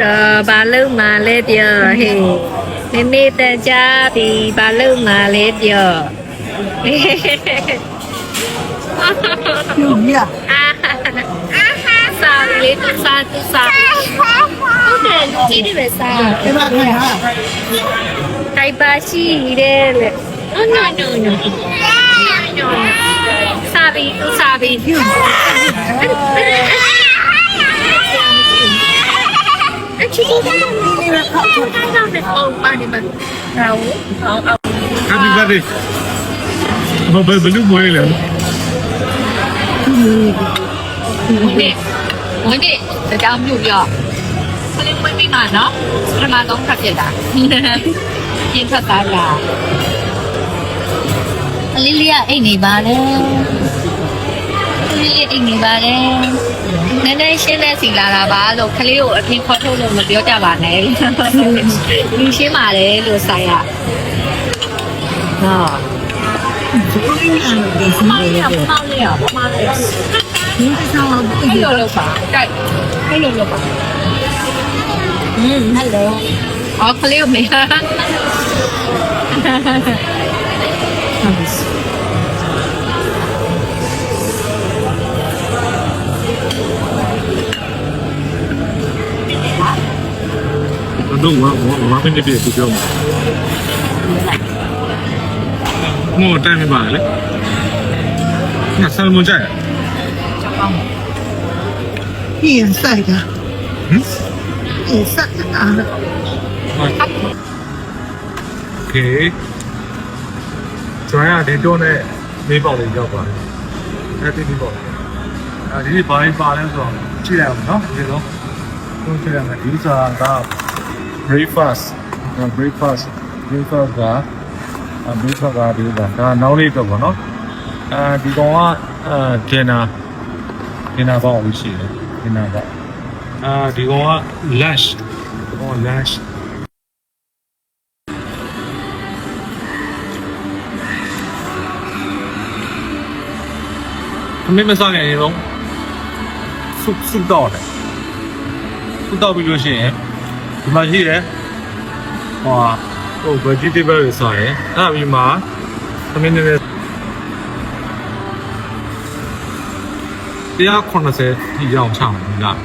တော့ဘာလို့မှလဲပြောဟေးမမေတကြပြီဘာလို့မှလဲပြောဟေးပြုတ်ရအာဟာစာလေးစာစာဟုတ်တယ်လူကြီးတွေပဲစာဒီမှာခိုင်ဟာတိုက်ပါရှိတယ်လေ no no no no no စာပြီးသူ စာပြီးအချီးကတော့နေရခါတော့တော့နေအောင်ပါနေမှာတော့အောင်အောင် Happy birthday ဘာဘယ်ဘယ်လိုမွေးလဲဝင်နေဝင်နေတကြောင်မြူရောခလေးမွေးမိမှာနော်ပထမဆုံးထပ်ပြတာပြင်းထပ်သားလားအလေးလေးကအိတ်နေပါလေအလေးလေးအိတ်နေပါလေ နည်းနည်းရှင်းလက်စီလာတာပါလို့ခလေးကိုအပြင်ခေါ်ထုတ်လို့မပြောကြပါနဲ့လူရှင်းပါလေလို့ဆိုင်ရဟော ဒီစ မောင်လေးကမောင်လေးကမောင်လေး ဒီဆောင် အဲ့လိုလုပ်ပါကြိုက်အဲ့လိုလုပ်ပါอืมฮัลโหลอ๋อเขาเรียกไหมคะ တော့ဝါဝါမင်းတပြည့်ကိုပြောမှာမောတိုင်မပါလေငါဆယ်မွန်ကြိုက် ပြင်ဆိုင်တာ ဟမ် ပြင်ဆိုင်တာ โอเคကျွန်တော်ကဒီတော့နဲ့မေးပေါက်လေးရောက်ပါတယ်အဲ့ဒီဒီပေါ့အဲဒီဒီဘာလေးပါလဲဆိုတော့ကြည့်ရအောင်နော်ဒီတော့တို့ကြည့်ရမယ်ဒီစားက breakfast breakfast breakfast ကအမေဖက်ကဒီကဒါနောက်လေးတော့ဗောနော်အဲဒီကောင်ကအဲဒင်နာဒင်နာပေါ့လို့ရှိတယ်ဒင်နာပေါ့အဲဒီကောင်က lunch ဒီကောင်က lunch အမေမစားရရင်တော့ဆုဆုတော့တယ်ဆုတော့ပြီးလို့ရှိရင် ဒီမှာရှိတယ်ဟောဟို vegetable တွေစားရင်အဲ့ဒါပြီးမှအမေနည်းနည်း180ထိရောက်ချမှာလား